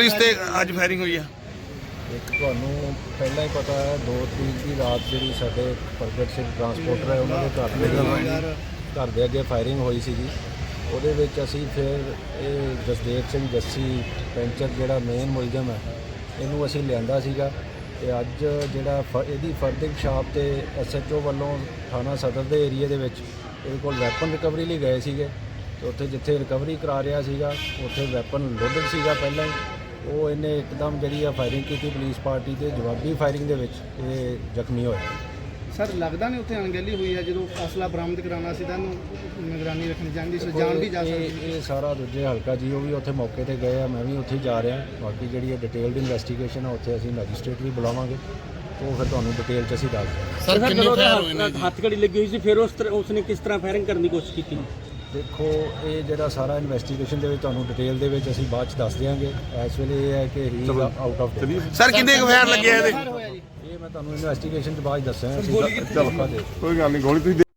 Police ਤੇ ਅੱਜ firing ਹੋਈ ਆ। ਇੱਕ ਤੁਹਾਨੂੰ ਪਹਿਲਾਂ ਹੀ ਪਤਾ ਹੈ, ਦੋ ਤਰੀਕ ਦੀ ਰਾਤ ਜਿਹੜੀ ਸਾਡੇ ਪ੍ਰਗਟ ਸਿੰਘ ਟਰਾਂਸਪੋਰਟਰ ਹੈ, ਉਹਨਾਂ ਦੇ ਘਰ ਦੇ ਘਰ ਦੇ ਅੱਗੇ ਫਾਇਰਿੰਗ ਹੋਈ ਸੀਗੀ। ਉਹਦੇ ਵਿੱਚ ਅਸੀਂ ਫਿਰ ਇਹ ਜਸਦੇਵ ਸਿੰਘ ਜੱਸੀ ਪੈਂਚਰ ਜਿਹੜਾ ਮੇਨ ਮੁਲਜ਼ਮ ਹੈ, ਇਹਨੂੰ ਅਸੀਂ ਲਿਆਂਦਾ ਸੀਗਾ। ਤੇ ਅੱਜ ਜਿਹੜਾ ਫ- ਇਹਦੀ ਫਰਦਿੰਗ ਸ਼ਾਪ ਤੇ ਐਸਐਚਓ ਵੱਲੋਂ ਥਾਣਾ ਸਦਰ ਦੇ ਏਰੀਆ ਦੇ ਵਿੱਚ ਇਹਦੇ ਕੋਲ ਵੈਪਨ ਰਿਕਵਰੀ ਲਈ ਗਏ ਸੀਗੇ। ਤੇ ਉੱਥੇ ਜਿੱਥੇ ਰਿਕਵਰੀ ਕਰਾ ਰਿਹਾ ਸੀਗਾ, ਉੱਥੇ ਵੈਪਨ ਲੋਡਡ ਸੀਗਾ ਪਹਿਲਾਂ ਹੀ। ਉਹ ਇਹਨੇ ਇੱਕਦਮ ਜਿਹੜੀ ਆ ਫਾਇਰਿੰਗ ਕੀਤੀ ਪੁਲਿਸ ਪਾਰਟੀ ਤੇ ਜਵਾਬੀ ਫਾਇਰਿੰਗ ਦੇ ਵਿੱਚ ਇਹ ਜ਼ਖਮੀ ਹੋਇਆ। ਸਰ ਲੱਗਦਾ ਨਹੀਂ ਉੱਥੇ ਅਣਗਹਿਲੀ ਹੋਈ ਹੈ ਜਦੋਂ ਅਸਲਾ ਬਰਾਮਦ ਕਰਾਉਣਾ ਸੀ ਤਾਂ ਇਹਨੂੰ ਨਿਗਰਾਨੀ ਰੱਖਣੀ ਚਾਹੀਦੀ ਸੀ ਜਾਨ ਵੀ ਜਾ ਇਹ- ਸਕਦੀ ਇਹ ਸਾਰਾ ਦੂਜੇ ਹਲਕਾ ਜੀ ਉਹ ਵੀ ਉੱਥੇ ਮੌਕੇ ਤੇ ਗਏ ਆ ਮੈਂ ਵੀ ਉੱਥੇ ਹੀ ਜਾ ਰਿਹਾ। ਬਾਕੀ ਜਿਹੜੀ ਇਹ ਡਿਟੇਲਡ ਇਨਵੈਸਟੀਗੇਸ਼ਨ ਆ ਉੱਥੇ ਅਸੀਂ ਮੈਜਿਸਟ੍ਰੇਟ ਵੀ ਬੁਲਾਵਾਂਗੇ। ਉਹ ਫਿਰ ਤੁਹਾਨੂੰ ਡਿਟੇਲ ਚ ਅਸੀਂ ਦੱਸ ਦਿਆਂਗੇ। ਸਰ ਕਿੰਨੇ ਫਾਇਰ ਹੋਏ ਨੇ ਹੱਥ ਘੜੀ ਲੱਗੀ ਹੋਈ ਸੀ ਫਿਰ ਉਸ ਤਰ੍ਹਾਂ ਉਸਨੇ ਕਿਸ ਤਰ੍ਹਾਂ ਫਾਇਰਿੰਗ ਕਰਨ ਦੀ ਕੋਸ਼ਿਸ਼ ਕੀਤੀ? ਦੇਖੋ ਇਹ ਜਿਹੜਾ ਸਾਰਾ ਇਨਵੈਸਟੀਗੇਸ਼ਨ ਦੇ ਵਿੱਚ ਤੁਹਾਨੂੰ ਡਿਟੇਲ ਦੇ ਵਿੱਚ ਅਸੀਂ ਬਾਅਦ ਚ ਦੱਸ ਦਿਆਂਗੇ। ਇਸ ਵੇਲੇ ਇਹ ਹੈ ਕਿ ਹੀ ਆਊਟ ਆਫ ਸਰ ਕਿੰਨੇ ਕੁ ਫਾਇਰ ਲੱਗੇ ਆ ਇਹਦੇ? ਇਹ ਮੈਂ ਤੁਹਾਨੂੰ ਇਨਵੈਸਟੀਗੇਸ਼ਨ ਚ ਬਾਅਦ ਚਲੋ ਕੋਈ ਗੱਲ ਨਹੀਂ ਗੋਲੀ ਤੁਸੀਂ